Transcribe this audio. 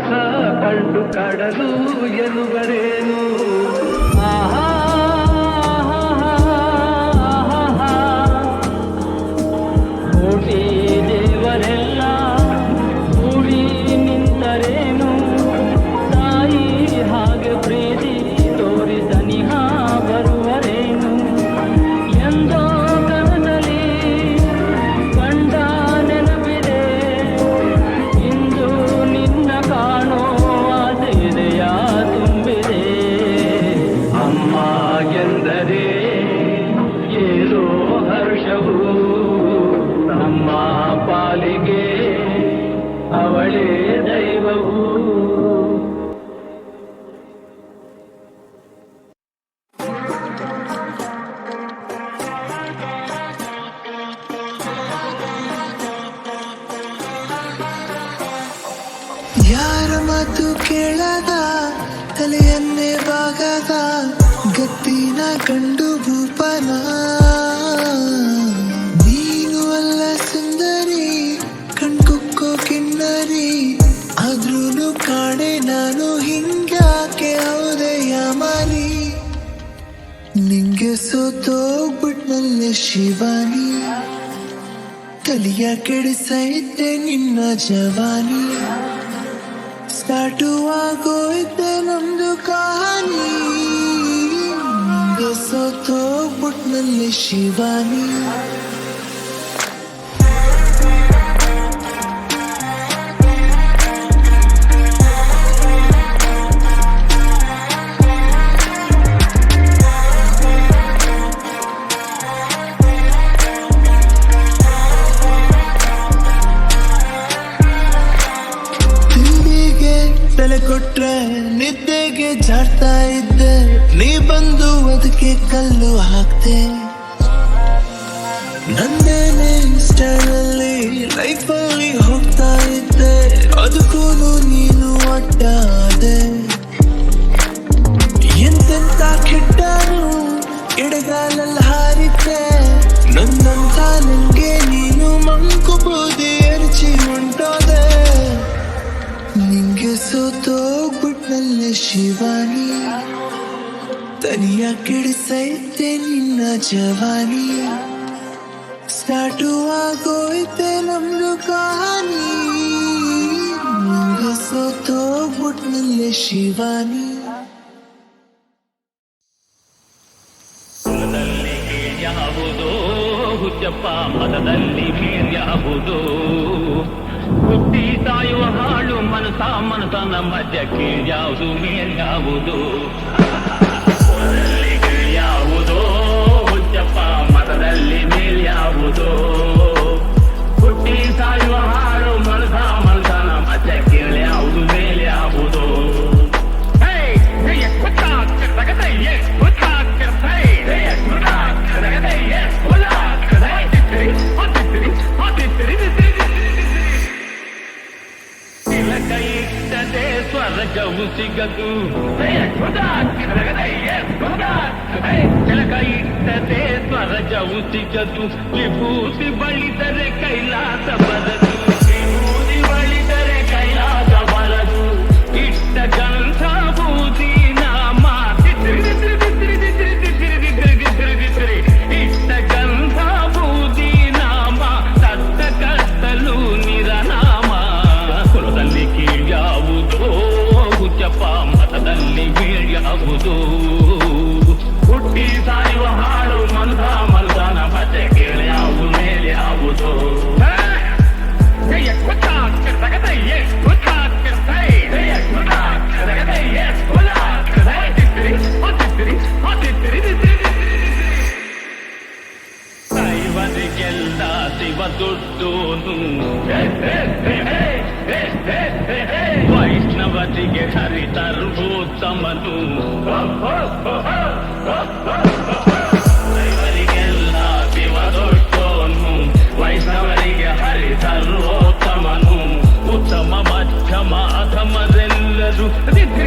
ಅದರ ರಭಸ ಕಂಡು ಕಡಲು ಎನ್ನುವರೇನು ಮಾತು ಕೇಳದ, ತಲೆಯನ್ನೇ ಬಾಗದ ಗತ್ತಿನ ಕಂಡು ಭೂಪನ. ನೀನು ಅಲ್ಲ ಸುಂದರಿ, ಕಣ್ಕುಕ್ಕೋ ಕಿನ್ನರಿ ಆದ್ರೂ ಕಾಣೆ ನಾನು ಹಿಂಗ್ಯಾಕೆ ಹೌದೆಯ ಮಾರಿ ನಿಂಗೆ ಸೋತೋಗ್ಬಿಟ್ನಲ್ಲೆ ಶಿವಾನಿ. ತಲಿಯ ಕೆಡಿಸೈತೆ ನಿನ್ನ ಜವಾನಿ. ಸ್ಟಾರ್ಟು ಆಗೋಯ್ತೆ ನಮ್ದು ಕಹಾನಿ ನಿಂಗೆ ಸೋತೋಗ್ಬಿಟ್ನಲ್ಲಿ ಶಿವಾನಿ ನಂದೇನೆ ಸ್ಟೈಲಲ್ಲಿ ಲೈಫಲ್ಲಿ ಹೋಗ್ತಾ ಇದ್ದೆ. ಅದಕ್ಕೂ ನೀನು ಅಡ್ಡಾದೆ ಎಂತೆಂತ ಕೆಟ್ಟನು ಎಡಗಾಲಲ್ಲಿ ಹಾರಿದ್ದೆ. ನನ್ನಂತ ನಂಗೆ ನೀನು ಮಂಕು ಬೂದಿ ಎರಚಿ ಉಂಟೋದೆ ನಿಂಗೆ ಸೋತೋಗ್ಬಿಟ್ನಲ್ಲೆ ಶಿವಾನಿ. ತನಿಯ ಕೆಡಿಸೈತೆ ನಿನ್ನ ಜವಾನಿ. ಸ್ಟಾರ್ಟು ಆಗೋಯ್ತೆ ನಮ್ದು ಕಹಾನಿ. ಸೋತೋಗ್ಬಿಟ್ನಲ್ಲೆ ಶಿವಾನಿ. ಕೀಳ್ಯಾವುದೋ ಹುಚ್ಚಪ್ಪ ಮನದಲ್ಲಿ ಮೇಲ್ಯಾವುದೋ ಹುಟ್ಟಿ ಸಾಯುವ ಹಾಳು ಮನಸ ಮನಸನ ಮಧ್ಯ ಯಾವುದು ಮೇಲ್ಯಾವುದು. ಮತದಲ್ಲಿ ಮೇಲ್ಯಾವುದೋ ಹುಟ್ಟಿ ಸಾಯುವ సరగవు సిగదు చిలక ఇట్టతే స్వరజవు విభూతి బలితరే కైలాస బదదు do.